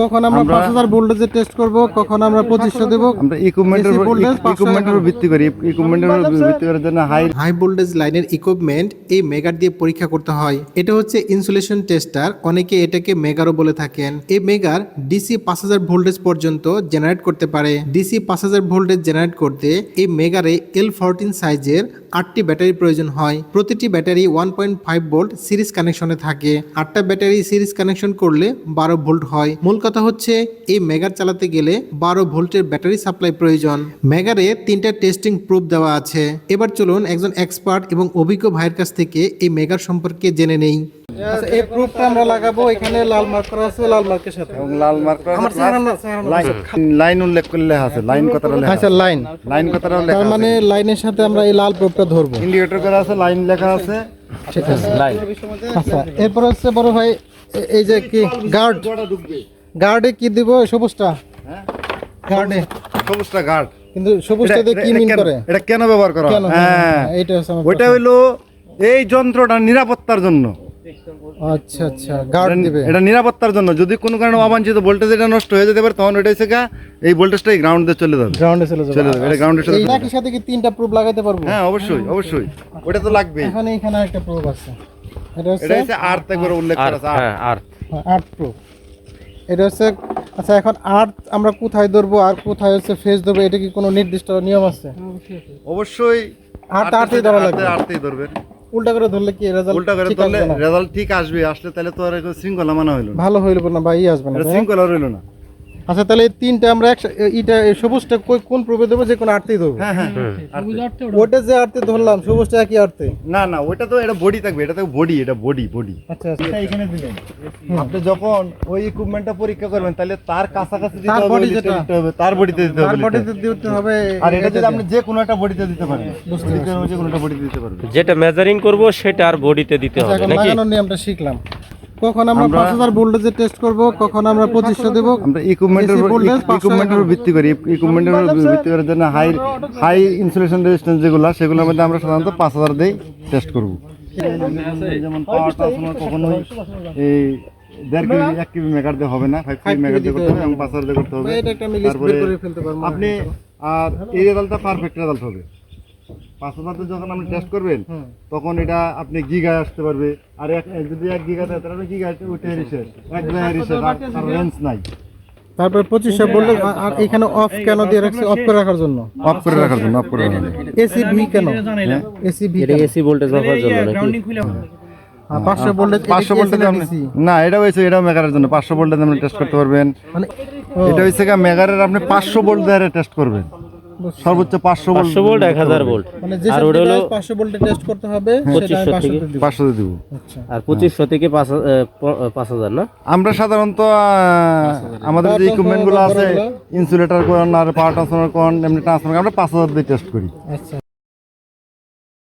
কখন আমরা আমরা- পাঁচ হাজার ভোল্টেজে টেস্ট করব কখন আমরা পঁচিশশো দেবো? আমরা ইকুইপমেন্টের উপর ইকুইপমেন্টের উপর ভিত্তি করি। ইকুইপমেন্টের উপর ভিত্তি করার জন্য হাই হাই ভোল্টেজ লাইনের ইকুইপমেন্ট এই মেগার দিয়ে পরীক্ষা করতে হয়। এটা হচ্ছে ইনসুলেশন টেস্টার অনেকে এটাকে মেগারও বলে থাকেন। এই মেগার ডিসি পাঁচ হাজার ভোল্টেজ পর্যন্ত জেনারেট করতে পারে। ডিসি পাঁচ হাজার ভোল্টেজ জেনারেট করতে এই মেগারে এল ফোরটিন সাইজের আটটি ব্যাটারি প্রয়োজন হয়। প্রতিটি battery one point five volt series কানেকশনে থাকে। আটটা ব্যাটারি সিরিজ কানেকশন করলে বারো ভোল্ট হয়। মূল কথা হচ্ছে এই মেগার চালাতে গেলে বারো ভোল্টের ব্যাটারি সাপ্লাই প্রয়োজন। মেগারে তিনটা টেস্টিং প্রুফ দেওয়া আছে। এবার চলুন একজন এক্সপার্ট এবং অভিজ্ঞ ভাইয়ের কাছ থেকে এই মেগার সম্পর্কে জেনে নেই। আচ্ছা এই প্রুফটা আমরা লাগাবো এখানে লাল মার্ক করা আছে লাল মার্কের সাথে। এবং লাল আমার লাইন লাইন উল্লেখ করলে আছে লাইন কথাটা লেখা আচ্ছা লাইন লাইন কথাটা তার মানে লাইনের সাথে আমরা এই লাল প্রুফটা ধরবো। ইন্ডিকেটর করা আছে লাইন লেখা আছে। ঠিক আছে। আচ্ছা এরপর হচ্ছে বড় ভাই এই যে কি গার্ড গার্ডে কি দিব সবুজটা? হ্যাঁ? গার্ডে। সবুজটা গার্ড। কিন্তু সবুজটা দিয়ে কি মিন করে? এটা কেন ব্যবহার করা হ্যাঁ? এইটা হচ্ছে আমার ওইটা হইল এই যন্ত্রটা নিরাপত্তার জন্য। আচ্ছা আচ্ছা গার্ড দিবে। এটা নিরাপত্তার জন্য। যদি কোনো কারণে অবাঞ্ছিত ভোল্টেজ এটা নষ্ট হয়ে যেতে পারে তখন এটা হচ্ছে গা, এই ভোল্টেজটাই গ্রাউন্ডে চলে যাবে। গ্রাউন্ডে চলে যাবে। চলে যাবে এটা গ্রাউন্ডে চলে এই যাবে। একই সাথে কি তিনটা প্রুফ লাগাতে পারব? হ্যাঁ অবশ্যই অবশ্যই। ওটা তো লাগবেই। এখানে এখানে একটা প্রুফ আছে। এটা হচ্ছে এটা হচ্ছে আর্থ একবার উল্লেখ করা আছে আর্থ। হ্যাঁ আর আর্ট প্রুফ এটা হচ্ছে আচ্ছা এখন আর্ট আমরা কোথায় ধরবো আর কোথায় হচ্ছে ফেস ধরবো এটা কি কোনো নির্দিষ্ট নিয়ম আছে? অবশ্যই আর্ট আর্টই ধরা লাগবে। আর্থেই ধরবে উল্টা করে ধরলে কি রেজাল্ট উল্টা করে ধরলে রেজাল্ট ঠিক আসবে আসলে তাহলে তো আর শৃঙ্খলা মানা হইল ভালো হইল না ভাই ই আসবে না না? শৃঙ্খলা রইল না। আচ্ছা তাহলে এই তিনটা আমরা একসা- এ- ইটা এই সবুজটা কই- কোন প্রুফে দেবো? যে কোনো আর্টেই দেবো। হ্যাঁ হ্যাঁ। ওটা? যে আর্টে ধরলাম সবুজটা একই আর্টে না না ওইটা তো এটা বডি থাকবে এটা তো বডি এটা বডি বডি। আচ্ছা আচ্ছা। এখানে দিলেন। আপনি যখন ওই ইকুইপমেন্টটা পরীক্ষা করবেন তাহলে তার কাছাকাছি দিতে তার হবে body যেটা। দিতে হবে তার বডিতে দিতে হবে তার বডিতে দিতে হবে আর এটা যদি। আপনি যে কোনো একটা বডিতে দিতে পারেন বুঝতে যে কোনো একটা বডিতে দিতে পারবেন। যেটা মেজারিং করব সেটা আর বডিতে দিতে আচ্ছা, হবে নাকি? লাগানোর নিয়মটা শিখলাম। কখন আমরা পাঁচ হাজার ভোল্টেজে টেস্ট করব কখন আমরা পঁচিশশো দেবো? আমরা ইকুইপমেন্টের উপর ইকুইপমেন্টের উপর ভিত্তি করি। ইকুইপমেন্টের উপর ভিত্তি করার জন্য হাই হাই ইনসুলেশন রেজিস্ট্যান্স যেগুলো সেগুলোর মধ্যে আমরা সাধারণত পাঁচ হাজার দিয়ে টেস্ট করব। যেমন পাওয়ার ট্রান্সফর্মার কখনোই এই দেড় কেজি এক কেজি মেগার দিয়ে হবে না ফাইভ কেজি মেগার দিয়ে করতে হবে এবং পাঁচ হাজার দিয়ে করতে হবে। তারপরে আপনি আর এই রেজাল্টটা পারফেক্ট রেজাল্ট হবে। পাঁচ হাজার যখন আপনি টেস্ট করবেন তখন এটা আপনি গিগায় আসতে পারবে। আর এক যদি এক গিগা দেয় তাহলে গিগা উঠে রিসেট এক রিসেট আর রেঞ্জ নাই। তারপর পঁচিশশো বললে আর এখানে অফ কেন দিয়ে রাখছে? অফ করে রাখার জন্য। অফ করে রাখার জন্য অফ করে রাখার জন্য। এসি ভি কেন? এসি ভি এটা এসি ভোল্টেজ মাপার জন্য নাকি? পাঁচশো ভোল্টেজ পাঁচশো ভোল্টেজ আপনি না এটা হয়েছে এটাও মেগারের জন্য। পাঁচশো ভোল্টেজ আপনি টেস্ট করতে পারবেন। মানে এটা হচ্ছে গা মেগারের আপনি পাঁচশো ভোল্ট দিয়ে টেস্ট করবেন। সর্বোচ্চ পাঁচশো ভোল্ট পাঁচশো ভোল্ট এক হাজার ভোল্ট মানে যে আর ওটা হলো পাঁচশো ভোল্টে টেস্ট করতে হবে সেটা 2500 থেকে। দিব। পাঁচশো দিয়ে আচ্ছা। আর পঁচিশশো থেকে পাঁচ হা- এ, প- পাঁচ হাজার না? আমরা সাধারণত আমাদের যে ইকুইপমেন্টগুলো ইকুইপমেন্টগুলো আছে ইনসুলেটার ইনসুলেটর কোন আর পাওয়ার ট্রান্সফরমার কোন এমনি ট্রান্সফরমার আমরা পাঁচ হাজার দিয়ে টেস্ট করি। আচ্ছা।